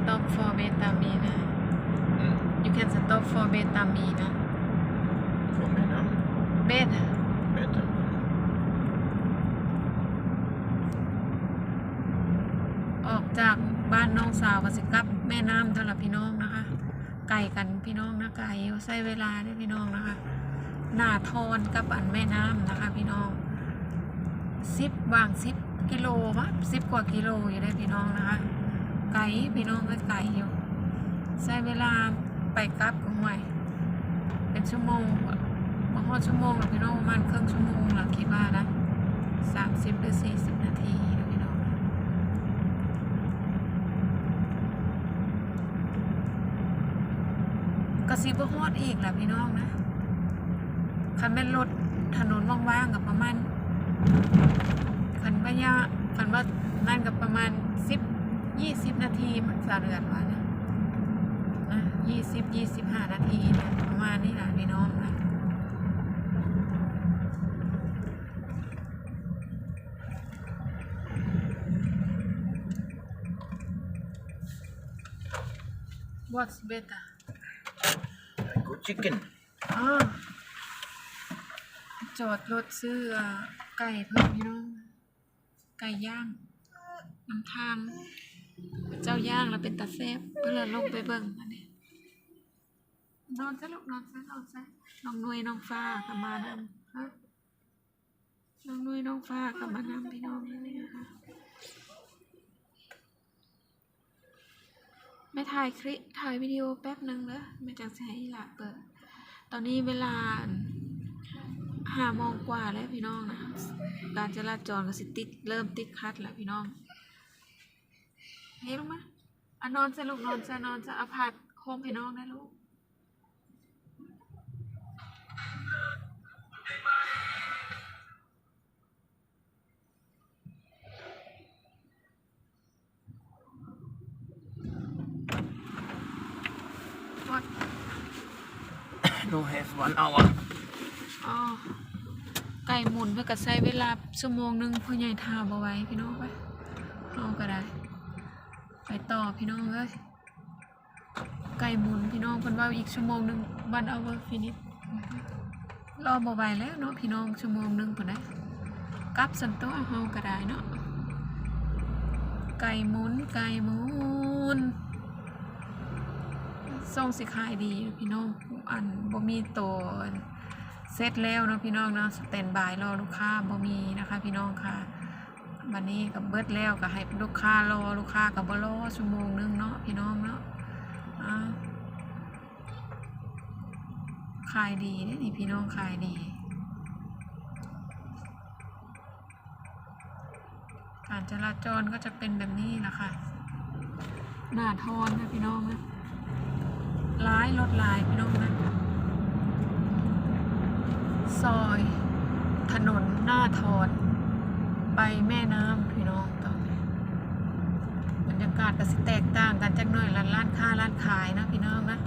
stop for betamina Mm. you can stop for betamina Från mina beta beta. ออกจากบ้านน้องสาวก็สิกลับแม่น้ำเท่าไหร่พี่น้องนะคะ ไก่กันพี่น้องนะไก่ใช้เวลาด้วยพี่น้องนะคะหน้าทอนกับอันแม่น้ำนะคะ พี่น้องสิบวางสิบกิโลมั้งสิบกว่ากิโลอยู่ได้พี่น้องนะคะ ไก่พี่น้องก็ไก่อยู่ใช้เวลาไปกลับก็ห่วเป็นชั่วโมงบางคนชั่วโมงหรอพี่น้องประมาณครึ่งชั่วโมงหลังคิดว่านะสามสิบหรือสี่สิบนาทีนะพี่น้องนะก็สิบฮอดอีกแหละพี่น้องนะคันเป็นรถถนนว่างๆกับประมาณคันว่ายาคันว่านั่นกับประมาณสิบ ยี่สิบนาทีมันสาเดือนว่านะนะยี่สิบยี่สิบห้านาทีนะประมาณนี้แหละพี่น้องนะ What's better? Good chicken. อ๋อจอดรถซื้อเอ่อไก่เพิ่มพี่น้องไก่ย่างน้ำทาง เจ้าย่างแล้วเป็นตาแซบเพื่อลงไปเบิ่งอันนี้นอนซะลูกนอนซะนอนซะน้องนุ้ยน้องฟ้ากับมานำฮะน้องนุ้ยน้องฟ้ากับมานำพี่น้องนี่นะคะไม่ถ่ายคลิปถ่ายวิดีโอแป๊บหนึ่งเลยไม่จังให้ละเปิด ตอนนี้เวลาห้าโมงกว่าแล้วพี่น้องนะ การจราจรก็สิติดเริ่มติดคัดแล้วพี่น้อง เฮ้ยลงมาอะนอนซะลูกนอนซะนอนซะเอาผัดโคมให้น้องได้ลูก What? No have one hour. อ๋อไก่หมุนเพื่อก็ใช้เวลาชั่วโมงหนึงพ่อใหญ่ทาบ่ไหว้พี่น้องไปเอาก็ได้ ไปต่อพี่น้องเอ้ยไก่หมุนพี่น้องเพิ่นว่าอีกชั่วโมงหนึง one hour finish รอบ่ไหวแล้วเนาะพี่น้องชั่วโมงหนึงพุ่นนะกลับสันโตะเฮาก็ได้เนาะไก่หมุนไก่หมุนส่งสิขายดีพี่น้องอันบ่มีโตวเสร็จแล้วเนาะพี่น้องเนาะสแตนบายรอลูกค้าบ่มีนะคะ พี่น้องค่ะ วันนี้กับเบิดแล้วก็ให้ลูกค้ารอลูกค้ากับบรอชั่วโมงนึงเนาะพี่น้องเนาะขายดีเนี่พี่น้องขายดี การจราจรก็จะเป็นแบบนี้นะคะหน้าทอนนะพี่น้องนะร้ายรถลายพี่น้องนะซอย ถนนหน้าทอน ไปแม่น้ำพี่น้องตอนนี้บรรยากาศก็สิแตกต่างกันจักหน่อยร้านร้านค้าร้านขายนะพี่น้องนะ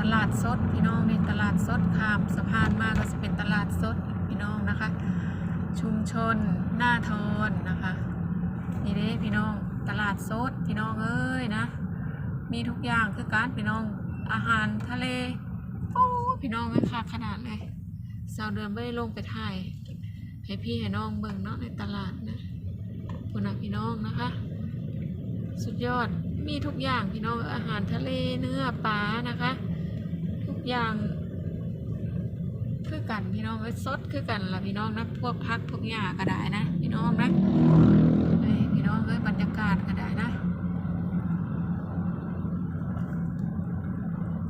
ตลาดสดพี่น้องนี่ตลาดสดข้ามสะพานมากก็จะเป็นตลาดสดพี่น้องนะคะ ชุมชนหน้าทอนนะคะนี่เด้พี่น้องตลาดสดพี่น้องเอ้ยนะ มีทุกอย่างคือการพี่น้องอาหารทะเลโอ้พี่น้องไม่ขาขนาดเลย สาวเดือนไม่ได้ลงไปถ่ายให้พี่ให้น้องเบิ่งเนาะในตลาดนะคุณนะพี่น้องนะคะ สุดยอดมีทุกอย่างพี่น้องอาหารทะเลเนื้อปลานะคะ ทุกอย่างคือกันพี่น้องเอ้สดคือกันละพี่น้องนะพวกพักพวกหญ้าก็ได้นะ พี่น้องนะพี่น้องเอ้ยบรรยากาศก็ได้นะ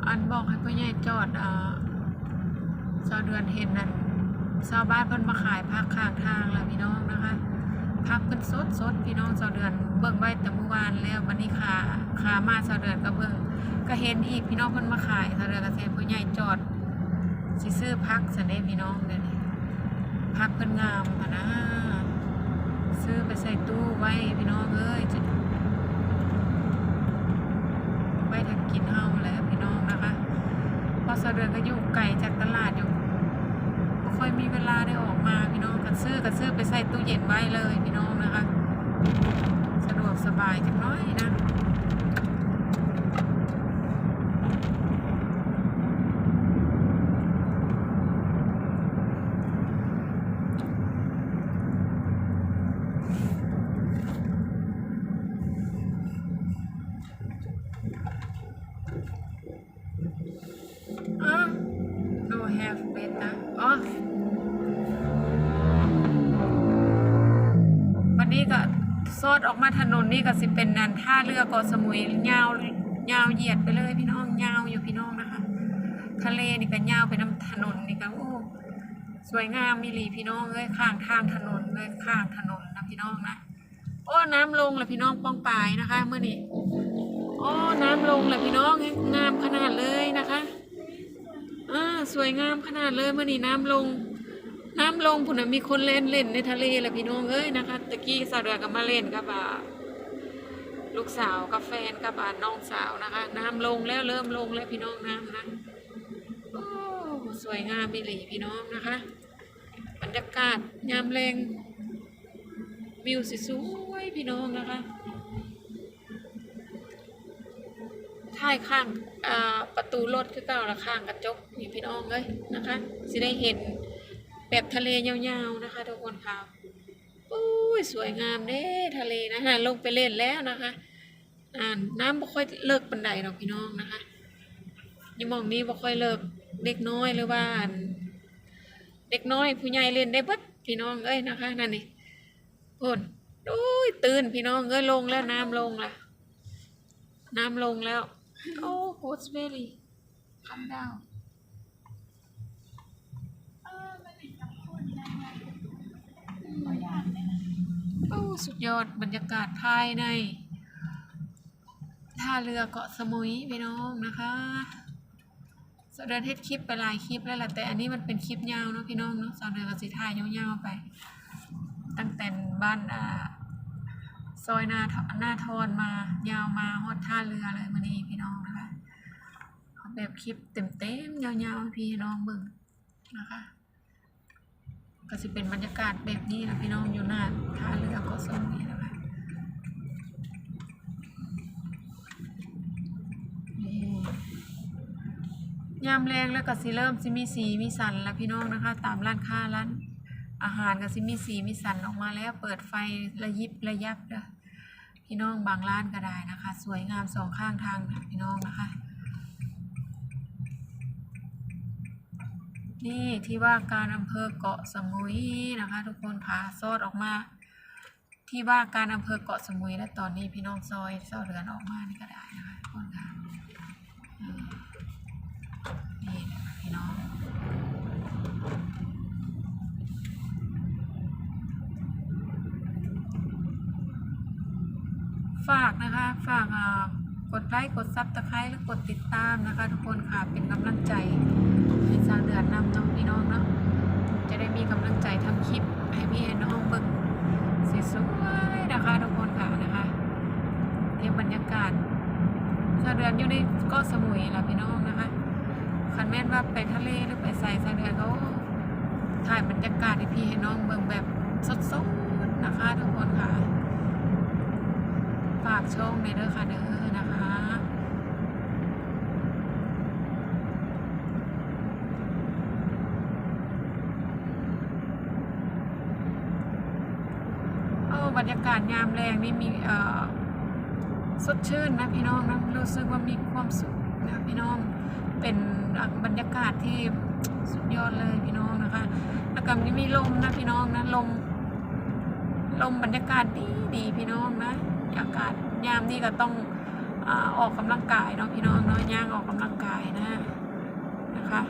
อันบอกให้พ่อใหญ่จอดอ่า ชาวเดือนเห็นนั่นชาวบ้านเพิ่นมาขายพักข้างทางแล้วพี่น้องนะคะพักเป็นสดสดพี่น้องชาวเดือน เบิ่งไว้แต่เมื่อวานแล้ววันนี้ขาขามาชาวเดือนก็เบิ่งก็เห็นอีกพี่น้องเพิ่นมาขายชาวเดือนก็เซพ่อใหญ่จอดสิซื้อพักสันเด้พี่น้องเดี๋ยวนี้พักเพิ่นงามอะนะซื้อไปใส่ตู้ไว้พี่น้องเอ้ยจะไว้ถ้ากินเฮาแล้วพี่น้องนะคะเพอสะเดือนก็อยู่ไกลจากตลาดอยู่ มีเวลาได้ออกมาพี่น้องกันซื้อกันซื้อไปใส่ตู้เย็นไว้เลยพี่น้องนะคะ สะดวกสสบายจังน้อยนะ อดออกมาถนนนี่ก็สิเป็นนันท่าเรือเกาะสมุยยาวยาวเหยียดไปเลยพี่น้องยาวอยู่พี่น้องนะคะ ทะเลนี่ก็ยาวไปน้ำถนนนี่ก็โอ้สวยงามมีลีพี่น้องเลยข้างทางถนนเลยข้างถนนนะพี่น้องนะโอ้น้ำลงแล้วพี่น้องป้องปายนะคะเมื่อนี้โอ้น้ำลงแล้วพี่น้องงามขนาดเลยนะคะอ่าสวยงามขนาดเลยเมื่อนี้น้ำลง น้ำลงพุ่นนะมีคนเล่นเล่นในทะเลแหละพี่น้องเอ้ยนะคะตะกี้สาวเดือกับมาเล่นกับอ่าลูกสาวกับแฟนกับอ่าน้องสาวนะคะ น้ำลงแล้วเริ่มลงแล้วพี่น้องน้ำนะโอ้สวยงามมีหลีพี่น้องนะคะบรรยากาศยามแรงวิวสวยๆพี่น้องนะคะท้ายข้างประตูรถคือเก่าละข้างกระจกนี่พี่น้องเลยนะคะสิได้เห็น แบบทะเลยาวๆนะคะทุกคนค่ะอุ้ยสวยงามเด้ทะเลนะฮะลงไปเล่นแล้วนะคะอ่าน้ำบ่ค่อยเลิกปันไดหรอกพี่น้องนะคะยี่มองนี้บ่ค่อยเลิกเด็กน้อยหรือว่าเด็กน้อยผู้ใหญ่เล่นได้เบิดพี่น้องเอ้ยนะคะนั่นนี่พ่นโอ้ยตื่นพี่น้องเอ้ยลงแล้วน้ำลงละน้ำลงแล้วโอ้โหสเวลี่คัมดาว สุดยอดบรรยากาศภายในท่าเรือเกาะสมุยพี่น้องนะคะสเดินเทศคลิปไปหลายคลิปแล้วแหละแต่อันนี้มันเป็นคลิปยาวเนาะพี่น้องเนาะสาวเดินกับสิท่ายาวๆไป ตั้งแต่บ้านอ่าซอยหน้าทหน้าทอนมายาวมาฮอดท่าเรือเลยมานี่พี่น้องนะคะแบบคลิปเต็มๆยาวๆพี่น้องเบิ่งนะคะ ก็สิเป็นบรรยากาศแบบนี้นะพี่น้องอยู่หน้าท่าเรือเกาะสมุยนะคะยามแรงแล้วก็สิเริ่มสิมีสีมีสันแล้วพี่น้องนะคะ ตามร้านค้าร้านอาหารก็สิมีสีมีสันออกมาแล้วเปิดไฟระยิบระยับเด้อพี่น้องบางร้านก็ได้นะคะ สวยงามสองข้างทางพี่น้องนะคะ นี่ที่ว่าการอำเภอเกาะสมุยนะคะ ทุกคนพาซอดออกมา ที่ว่าการอำเภอเกาะสมุยและตอนนี้พี่น้องซอยซอยเรือนออกมานี่ก็ได้นะคะทุกคนค่ะนี่นะคะพี่น้องฝากนะคะฝากอ่า กดไลค์กดซับสไครต์และกดติดตามนะคะ ทุกคนค่ะเป็นกำลังใจให้สางเดือนนำน้องพี่น้องเนาะจะได้มีกำลังใจทำคลิปให้พี่ให้น้องเบิ่งสวยๆนะคะทุกคนค่ะนะคะเก็บบรรยากาศสางเดือนอยู่ในเกาะสมุยล่ะพี่น้องนะคะคันแม่นว่าไปทะเลหรือไปใส่สางเดือนเขาถ่ายบรรยากาศให้พี่ให้น้องเบิ่งแบบสดๆนะคะทุกคนค่ะ ฝากช่องในเด้อค่ะเด้อนะคะเออบรรยากาศยามแรงนี่มีเอ่อสดชื่นนะพี่น้องนะรู้สึกว่ามีความสุขนะพี่น้องเป็นบรรยากาศที่สุดยอดเลยพี่น้องนะคะแล้วก็มีมีลมนะพี่น้องนะลมลมบรรยากาศดีดีพี่น้องนะ อากาศยามนี่ก็ต้องอออกกำลังกายเนาะพี่น้องเนาะย่างออกกำลังกายนะนะคะ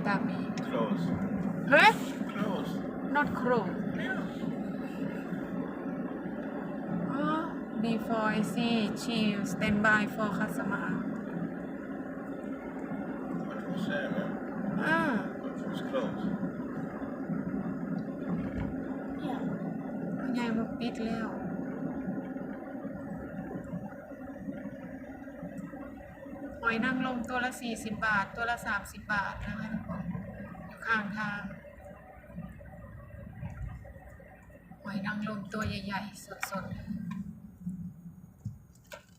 Betami. Close. Huh? Close. Not crow. Oh, before I see chill stand by for customer. แล้ว หอยนางรม ตัวละสี่สิบบาท ตัวละสามสิบบาทนะคะทุกคนอยู่ข้างทางหอยนางรมตัวใหญ่ๆ สดๆ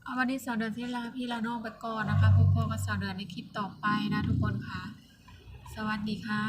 เอาวันนี้สาวเดือนที่ลาพี่ลาโน่ไปก่อนนะคะพบกันกับสาวเดือนในคลิปต่อไปนะทุกคนค่ะ สวัสดีค่ะ